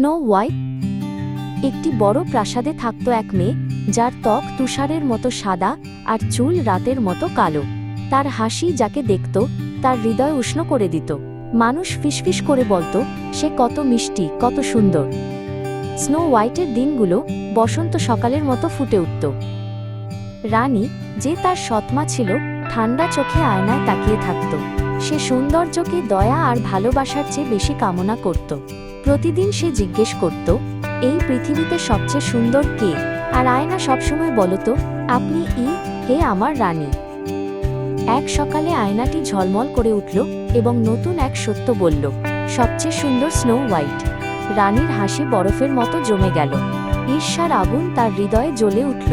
Snow white একটি বড় প্রাসাদে থাকত এক মেয়ে, যার ত্বক তুষারের মতো সাদা আর চুল রাতের মতো কালো। তার হাসি যাকে দেখত, তার হৃদয় উষ্ণ করে দিত। মানুষ ফিসফিস করে বলতো, সে কত মিষ্টি, কত সুন্দর। স্নো হোয়াইটের দিনগুলো বসন্ত সকালের মতো ফুটে উঠত। রানী, যে তার সৎমা ছিল, ঠান্ডা চোখে আয়নায় তাকিয়ে থাকত। সে সৌন্দর্যকে, দয়া আর ভালোবাসার চেয়ে বেশি কামনা করত। প্রতিদিন সে জিজ্ঞেস করত, এই পৃথিবীতে সবচেয়ে সুন্দর কে? আর আয়না সবসময় বলতো, আপনি ই, হে আমার রানী। এক সকালে আয়নাটি ঝলমল করে উঠল এবং নতুন এক সত্য বলল, সবচেয়ে সুন্দর স্নো হোয়াইট। রানীর হাসি বরফের মতো জমে গেল। ঈর্ষার আগুন তার হৃদয়ে জ্বলে উঠল।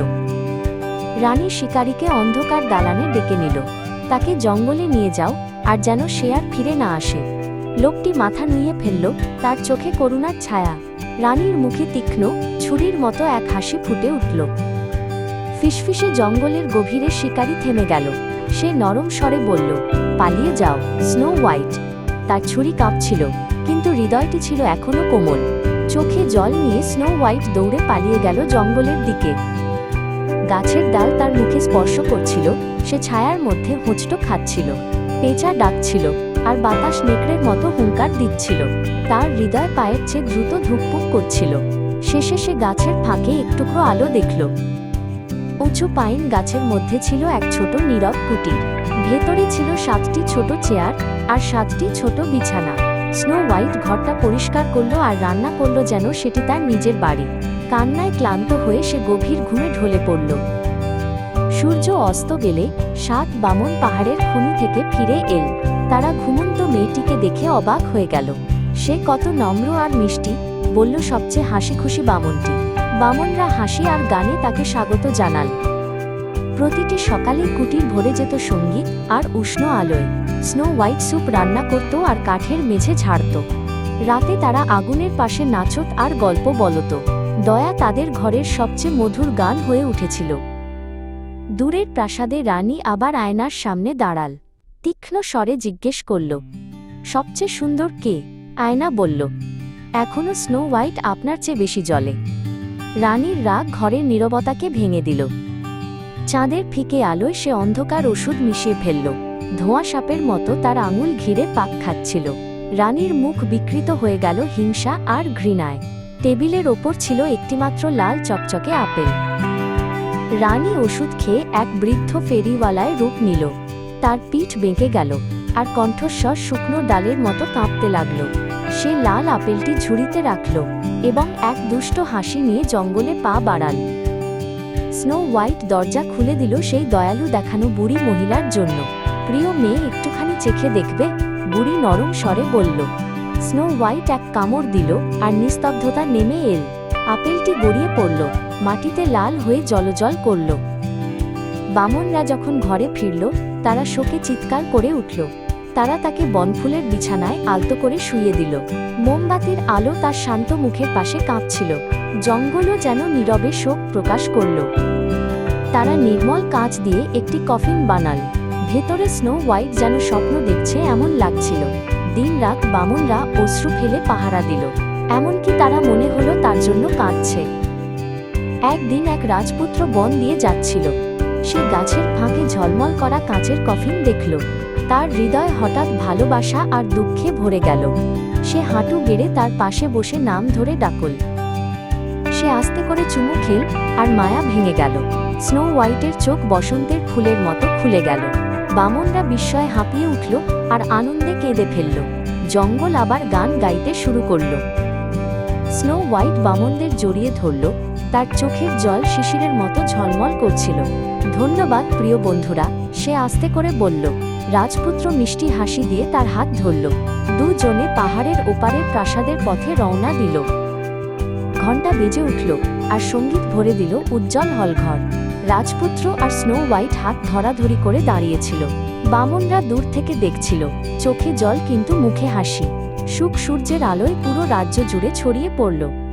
রানী শিকারীকে অন্ধকার দালানে ডেকে নিল, তাকে জঙ্গলে নিয়ে যাও, আর যেন সে আর ফিরে না আসে। লোকটি মাথা নুয়ে ফেলল, তার চোখে করুণার ছায়া। রানীর মুখে তীক্ষ্ণ, ছুরির মতো এক হাসি ফুটে উঠল। ফিসফিসে জঙ্গলের গভীরে শিকারী থেমে গেল। সে নরম স্বরে বলল, পালিয়ে যাও, স্নো হোয়াইট। তার ছুরি কাঁপছিল, কিন্তু হৃদয়টি ছিল এখনও কোমল। চোখে জল নিয়ে স্নো হোয়াইট দৌড়ে পালিয়ে গেল জঙ্গলের দিকে। গাছের ডাল তার মুখে স্পর্শ করছিল, সে ছায়ার মধ্যে হোঁচটো খাচ্ছিল। পেঁচা ডাকছিল আর বাতাস নেকড়ের মতো হুঙ্কার দিচ্ছিল। তার হৃদয় পায়ের চেয়ে দ্রুত ধুকপুক করছিল। শেষে সে গাছের ফাঁকে একটুকরো আলো দেখল। উঁচু পাইন গাছের মধ্যে ছিল এক ছোট নীরব কুটির। ভেতরে ছিল সাতটি ছোট চেয়ার আর সাতটি ছোট বিছানা। স্নো হোয়াইট ঘরটা পরিষ্কার করল আর রান্না করল যেন সেটি তার নিজের বাড়ি। কান্নায় ক্লান্ত হয়ে সে গভীর ঘুমে ঢলে পড়ল। সূর্য অস্ত গেলে সাত বামন পাহাড়ের খুনি থেকে ফিরে এল। তারা ঘুমন্ত মেয়েটিকে দেখে অবাক হয়ে গেল। সে কত নম্র আর মিষ্টি, বলল সবচেয়ে হাসি খুশি বামনটি। বামনরা হাসি আর গানে তাকে স্বাগত জানাল। প্রতিটি সকালে কুটির ভরে যেত সংগীত আর উষ্ণ আলোয়। স্নো হোয়াইট স্যুপ রান্না করত আর কাঠের মেঝে ঝাড়ত। রাতে তারা আগুনের পাশে নাচত আর গল্প বলত। দয়া তাদের ঘরের সবচেয়ে মধুর গান হয়ে উঠেছিল। দূরের প্রাসাদে রানী আবার আয়নার সামনে দাঁড়াল। তীক্ষ্ণ স্বরে জিজ্ঞেস করল, সবচেয়ে সুন্দর কে? আয়না বলল, এখনও স্নো হোয়াইট আপনার চেয়ে বেশি জলে রানীর রাগ ঘরের নীরবতাকে ভেঙে দিল। চাঁদের ফিকে আলোয় সে অন্ধকার ওষুধ মিশিয়ে ফেলল। ধোঁয়া সাপের মতো তার আঙুল ঘিরে পাক খাচ্ছিল। রানীর মুখ বিকৃত হয়ে গেল হিংসা আর ঘৃণায়। টেবিলের ওপর ছিল একটিমাত্র লাল চকচকে আপেল। রানী ওষুধ খেয়ে এক বৃদ্ধ ফেরিওয়ালায় রূপ নিল। তার পিঠ বেঁকে গেল আর কণ্ঠস্বর শুকনো ডালের মতো কাঁপতে লাগল। সে লাল আপেলটি ঝুড়িতে রাখল এবং এক দুষ্ট হাসি নিয়ে জঙ্গলে পা বাড়াল। স্নো হোয়াইট দরজা খুলে দিল সেই দয়ালু দেখানো বুড়ি মহিলার জন্য। প্রিয় মেয়ে একটুখানি চেখে দেখবে, বুড়ি নরম স্বরে বলল, স্নো হোয়াইট এক কামড় দিল আর নিস্তব্ধতা নেমে এল। আপেলটি গড়িয়ে পড়ল, মাটিতে লাল হয়ে জলজল করল। বামনরা যখন ঘরে ফিরল তারা শোকে চিৎকার করে উঠল। তারা তাকে বনফুলের বিছানায় আলতো করে শুইয়ে দিল। মোমবাতির আলো তার শান্ত মুখের পাশে কাঁপছিল। জঙ্গলও যেন নীরবে শোক প্রকাশ করল। তারা নির্মল কাঁচ দিয়ে একটি কফিন বানাল। ভেতরে স্নো হোয়াইট যেন স্বপ্ন দেখছে এমন লাগছিল। দিন রাত বামনরা অশ্রু ফেলে পাহারা দিল। এমনকি তারা মনে হলো তার জন্য কাঁদছে। একদিন এক রাজপুত্র বন দিয়ে যাচ্ছিল। সে গাছের ফাঁকে ঝলমল করা কাঁচের কফিন দেখল। তার হৃদয় হঠাৎ ভালোবাসা আর দুঃখে ভরে গেল। সে হাঁটু গেড়ে তার পাশে বসে নাম ধরে ডাকল। সে আস্তে করে চুমু খেল আর মায়া ভেঙে গেল। স্নো হোয়াইটের চোখ বসন্তের ফুলের মতো খুলে গেল। বামনরা বিস্ময়ে হাঁপিয়ে উঠল আর আনন্দে কেঁদে ফেলল। জঙ্গল আবার গান গাইতে শুরু করল। স্নো হোয়াইট বামনদের জড়িয়ে ধরল তার চোখের জল শিশিরের মতো ঝলমল করছিল। ধন্যবাদ, প্রিয় বন্ধুরা, সে আস্তে করে বলল। রাজপুত্র মিষ্টি হাসি দিয়ে তার হাত ধরল। দুজনে পাহাড়ের ওপারের প্রাসাদের পথে রওনা দিল। ঘণ্টা বেজে উঠল আর সংগীত ভরে দিল উজ্জ্বল হলঘর। রাজপুত্র আর স্নো হোয়াইট হাত ধরাধরি করে দাঁড়িয়েছিল। বামনরা দূর থেকে দেখছিল। চোখে জল কিন্তু মুখে হাসি। সুখ সূর্যের আলোয় পুরো রাজ্য জুড়ে ছড়িয়ে পড়ল।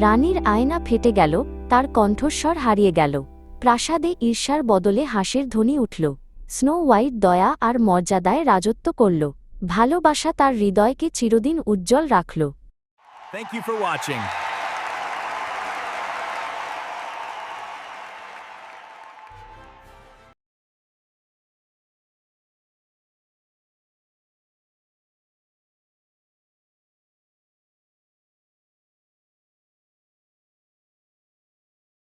রানীর আয়না ফেটে গেল, তার কণ্ঠস্বর হারিয়ে গেল। প্রাসাদে ঈর্ষার বদলে হাসের ধ্বনি উঠল। স্নো হোয়াইট দয়া আর মর্যাদায় রাজত্ব করল। ভালোবাসা তার হৃদয়কে চিরদিন উজ্জ্বল রাখল। Thank you for watching.